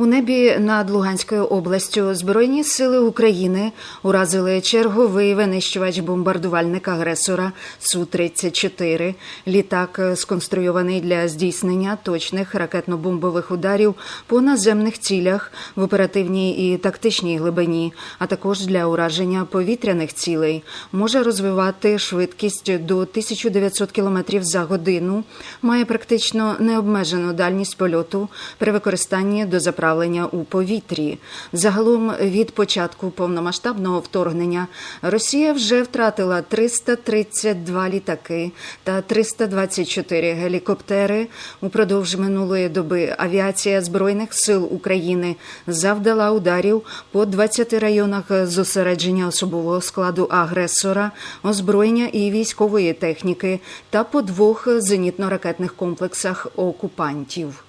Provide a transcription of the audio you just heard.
У небі над Луганською областю Збройні сили України уразили черговий винищувач бомбардувальник агресора Су-34. Літак е, сконструйований для здійснення точних ракетно-бомбових ударів по наземних цілях в оперативній і тактичній глибині, а також для ураження повітряних цілей. Може розвивати швидкість до 1900 км за годину, має практично необмежену дальність польоту при використанні до заправлення у повітрі. Загалом від початку повномасштабного вторгнення Росія вже втратила 332 літаки та 324 гелікоптери. Упродовж минулої доби авіація Збройних сил України завдала ударів по 20 районах зосередження особового складу агресора, озброєння і військової техніки та по двох зенітно-ракетних комплексах окупантів.